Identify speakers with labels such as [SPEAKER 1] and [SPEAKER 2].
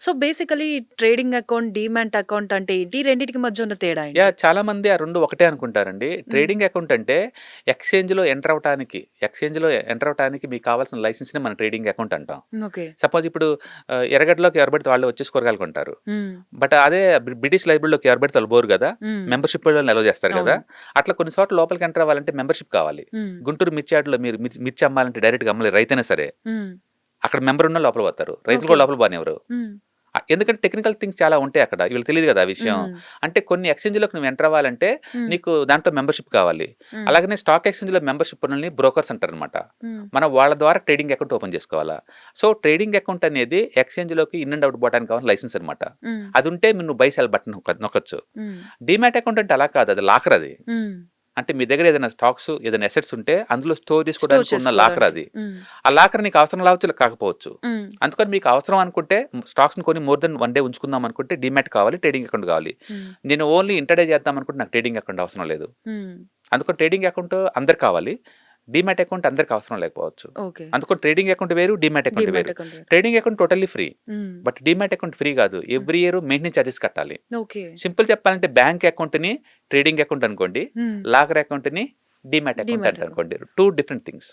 [SPEAKER 1] So basically trading account, demat account అంటే ఏంటి? రెండిటికి మధ్య ఉన్న తేడా ఏంటి?
[SPEAKER 2] యాహ్! చాలా మంది ఆ 2 ఒకటే అనుకుంటారండి. ట్రేడింగ్ అకౌంట్ అంటే ఎక్స్‌చేంజ్‌లో ఎంటర్ అవ్వటానికి, ఎక్స్‌చేంజ్‌లో ఎంటర్ అవ్వటానికి మీకు కావాల్సిన లైసెన్స్‌ని మనం ట్రేడింగ్ అకౌంట్ అంటాం.
[SPEAKER 1] ఓకే.
[SPEAKER 2] సపోజ్ ఇప్పుడు ఆహ్, ఎర్రగడ్డలోకి ఎవరు పడితే వాళ్ళు వచ్చేసి కూరగాయలు కొంటారు.
[SPEAKER 1] హ్మ్.
[SPEAKER 2] బట్ అదే బ్రి బ్రిటిష్ లైబ్రరీలోకి ఎవరు పడితే వాళ్ళు గదా!
[SPEAKER 1] హ్మ్.
[SPEAKER 2] మెంబర్‌షిప్ వాళ్ళని అలౌ చేస్తారు!
[SPEAKER 1] అవును.
[SPEAKER 2] అట్లా కొన్ని చోట్ల లోపలికి ఎంటర్ అవ్వాలంటే మెంబర్‌షిప్ కావాలి. గుంటూరు మిర్చి యార్డ్‌లో మీరు మిర్ మిర్చి అమ్మాలంటే డైరెక్ట్‌గా అమ్మలేరు రైతైనా సరే. అక్కడ మెంబర్ ఉన్న లోపల పోతారు. రైతులు. కూడా లోపల పోనివ్వరు.
[SPEAKER 1] హ్మ్.
[SPEAKER 2] ఎందుకంటే టెక్నికల్ థింగ్స్ చాలా ఉంటాయి అక్కడ. వీళ్ళకి తెలీదు గదా! ఆ విషయం. అంటే కొన్ని ఎక్స్‌చేంజ్‌లోకి నువ్వు ఎంటర్ అవ్వాలంటే. నీకు దాంట్లో మెంబర్‌షిప్ కావాలి. అలాగనే స్టాక్ ఎక్స్‌చేంజ్‌లో మెంబర్‌షిప్ ఉన్నోళ్ళని బ్రోకర్స్ అంటారనమాట.
[SPEAKER 1] హ్మ్.
[SPEAKER 2] మనం వాళ్ళ ద్వారా ట్రేడింగ్ అకౌంట్ ఓపెన్ చేసుకోవాలా. సో, ట్రేడింగ్ అకౌంట్ అనేది ఎక్స్‌చేంజ్‌లోకి ఇన్ అండ్ అవుట్ పోవడానికి కావాల్సిన లైసెన్స్ అనమాట. అది ఉంటే నువ్వు బై సెల్ బటన్ నొక్క నొక్కొచ్చు. డీమాట్ అకౌంట్ అంటే అలా కాదు. అది లాకర్ అది. అంటే మీ దగ్గర ఏదైనా స్టాక్స్, ఏదైనా అసెట్స్ ఉంటే అందులో స్టోర్ చేసుకోవడానికి ఉన్న లాకర్ అది. ఆ లాకర్ నీకు అవసరం రావచ్చు, కాకపోవచ్చు. అందుకని మీకు అవసరం అనుకుంటే స్టాక్స్‌ని కొని మోర్ దెన్ వన్ డే ఉంచుకుందాం అనుకుంటే డీమాట్ కావాలి, ట్రేడింగ్ అకౌంట్ కావాలి. నేను ఓన్లీ ఇంటర్‌డే చేద్దాం అనుకుంటే నాకు ట్రేడింగ్ అకౌంట్ అవసరం లేదు. అందుకని ట్రేడింగ్ అకౌంట్ అందరికి కావాలి. డీమాట్ అకౌంట్ అందరికి అవసరం లేకపోవచ్చు.
[SPEAKER 1] ఓకే.
[SPEAKER 2] అందుకని ట్రేడింగ్ అకౌంట్ వేరు, డీమాట్ అకౌంట్ వేరు.
[SPEAKER 1] Account.
[SPEAKER 2] Trading account totally free. But demat account free కాదు. ఎవ్రీ ఇయర్ మెయింటెనెన్స్ చార్జెస్ కట్టాలి. సింపుల్ చెప్పాలంటే బ్యాంక్ అకౌంట్‌ని ట్రేడింగ్ అకౌంట్ అనుకోండి. అకౌంట్‌ని డీమాట్ అకౌంట్
[SPEAKER 1] డీమాట్
[SPEAKER 2] అంటారు అనుకోండి. 2 డిఫరెంట్ థింగ్స్.